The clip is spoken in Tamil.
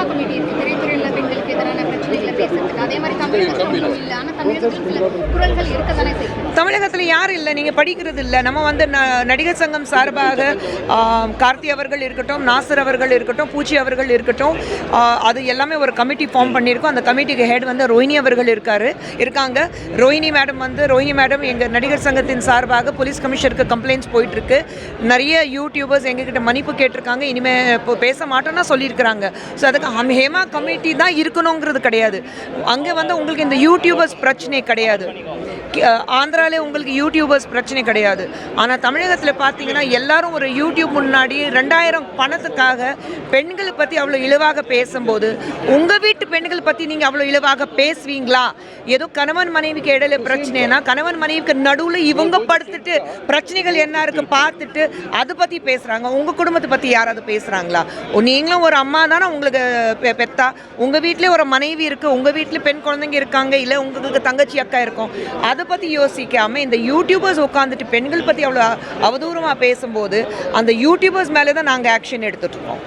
ஹேமா கமிட்டி இருக்கு அதே மாதிரி தமிழகத்தில் இல்லை. ஆனால் தமிழகத்தில் சில குரல்கள் இருக்க தானே செய்யும். தமிழகத்தில் யாரும் இல்லை? நீங்கள் படிக்கிறது இல்லை. நம்ம வந்து ந- நடிகர் சங்கம் சார்பாக கார்த்தி அவர்கள் இருக்கட்டும் நாசர் அவர்கள் இருக்கட்டும் பூச்சி அவர்கள் இருக்கட்டும் அது எல்லாமே ஒரு கமிட்டி ஃபார்ம் பண்ணியிருக்கோம். அந்த கமிட்டிக்கு ஹெட் வந்து ரோஹினி அவர்கள் இருக்காரு. இருக்காங்க. ரோஹினி மேடம் வந்து ரோஹினி மேடம் எங்கள் நடிகர் சங்கத்தின் சார்பாக போலீஸ் கமிஷனருக்கு கம்ப்ளைண்ட்ஸ் போயிட்டுருக்கு. நிறைய யூடியூபர்ஸ் எங்ககிட்ட மன்னிப்பு கேட்டிருக்காங்க. இனிமேல் இப்போ பேச மாட்டோம்னா சொல்லியிருக்கிறாங்க. ஸோ அதுக்கு ஹம் ஹேமா கமிட்டி தான் இருக்கணுங்கிறது கிடையாது. அங்கே வந்து உங்களுக்கு இந்த யூடியூபர்ஸ் பிரச்சனை கிடையாது. ஆந்திராலே உங்களுக்கு யூடியூபர்ஸ் பிரச்சனை கிடையாது. ஆனால் தமிழகத்தில் பார்த்தீங்கன்னா எல்லாரும் ஒரு யூடியூப் முன்னாடி ரெண்டாயிரம் பணத்துக்காக பெண்களை பற்றி அவ்வளோ இழிவாக பேசும்போது உங்கள் வீட்டு பெண்கள் பற்றி நீங்கள் அவ்வளோ இழிவாக பேசுவீங்களா? ஏதோ கணவன் மனைவிக்கு இடையில பிரச்சனைனா கணவன் மனைவிக்கு நடுவில் இவங்க படுத்துட்டு பிரச்சனைகள் என்ன இருக்கு பார்த்துட்டு அதை பற்றி பேசுகிறாங்க உங்கள் குடும்பத்தை பற்றி யாராவது பேசுகிறாங்களா நீங்களும் ஒரு அம்மா தானே உங்களுக்கு பெ- பெத்தா? உங்கள் வீட்டிலே ஒரு மனைவி இருக்குது உங்கள் வீட்டில் பெண் குழந்தைங்க இருக்காங்க இல்லை உங்களுக்கு தங்கச்சி அக்கா இருக்கும். அதை அதை பற்றி யோசிக்காமல் இந்த யூடியூபர்ஸ் உட்காந்துட்டு பெண்கள் பற்றி அவ்வளோ அவதூறமாக பேசும்போது அந்த யூடியூபர்ஸ் மேலே தான் நாங்கள் ஆக்ஷன் எடுத்துகிட்ருக்கோம்